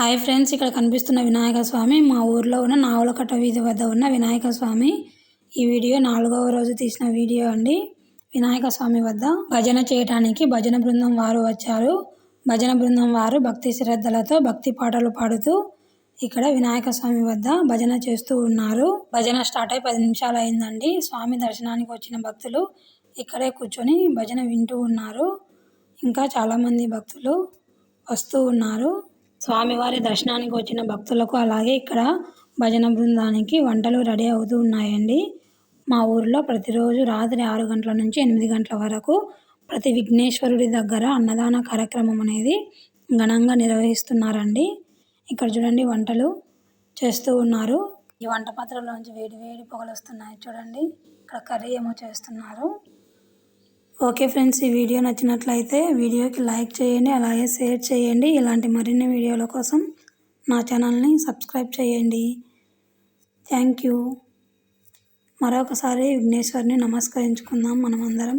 Hi friends ఇక్కడ కనిపిస్తున్న వినాయక స్వామి మా ఊర్లో ఉన్న నావలకట్ట వీధి వద్ద ఉన్న వినాయక స్వామి. ఈ వీడియో నాలుగవ రోజు తీసిన వీడియో అండి. వినాయక స్వామి వద్ద భజన చేయటానికి భజన బృందం వారు వచ్చారు. భజన బృందం వారు భక్తి శ్రద్ధలతో భక్తి పాటలు పాడుతూ ఇక్కడ వినాయక స్వామి వద్ద భజన చేస్తూ ఉన్నారు. భజన స్టార్ట్ అయి పది నిమిషాలు అయిందండి. స్వామి దర్శనానికి వచ్చిన భక్తులు ఇక్కడే కూర్చొని భజన వింటూ ఉన్నారు. ఇంకా చాలామంది భక్తులు వస్తూ ఉన్నారు. స్వామివారి దర్శనానికి వచ్చిన భక్తులకు అలాగే ఇక్కడ భజన బృందానికి వంటలు రెడీ అవుతూ ఉన్నాయండి. మా ఊరిలో ప్రతిరోజు రాత్రి ఆరు గంటల నుంచి ఎనిమిది గంటల వరకు ప్రతి విఘ్నేశ్వరుడి దగ్గర అన్నదాన కార్యక్రమం అనేది ఘనంగా నిర్వహిస్తున్నారండి. ఇక్కడ చూడండి వంటలు చేస్తూ ఉన్నారు. ఈ వంట పాత్రలోంచి వేడి వేడి పొగలు వస్తున్నాయి చూడండి. ఇక్కడ కర్రీ ఏమో చేస్తున్నారు. ఓకే ఫ్రెండ్స్ ఈ వీడియో నచ్చినట్లయితే వీడియోకి లైక్ చేయండి అలాగే షేర్ చేయండి. ఇలాంటి మరిన్ని వీడియోల కోసం నా ఛానల్ని సబ్స్క్రైబ్ చేయండి. Thank you. మరొకసారి విఘ్నేశ్వరిని నమస్కరించుకుందాం. మనమందరం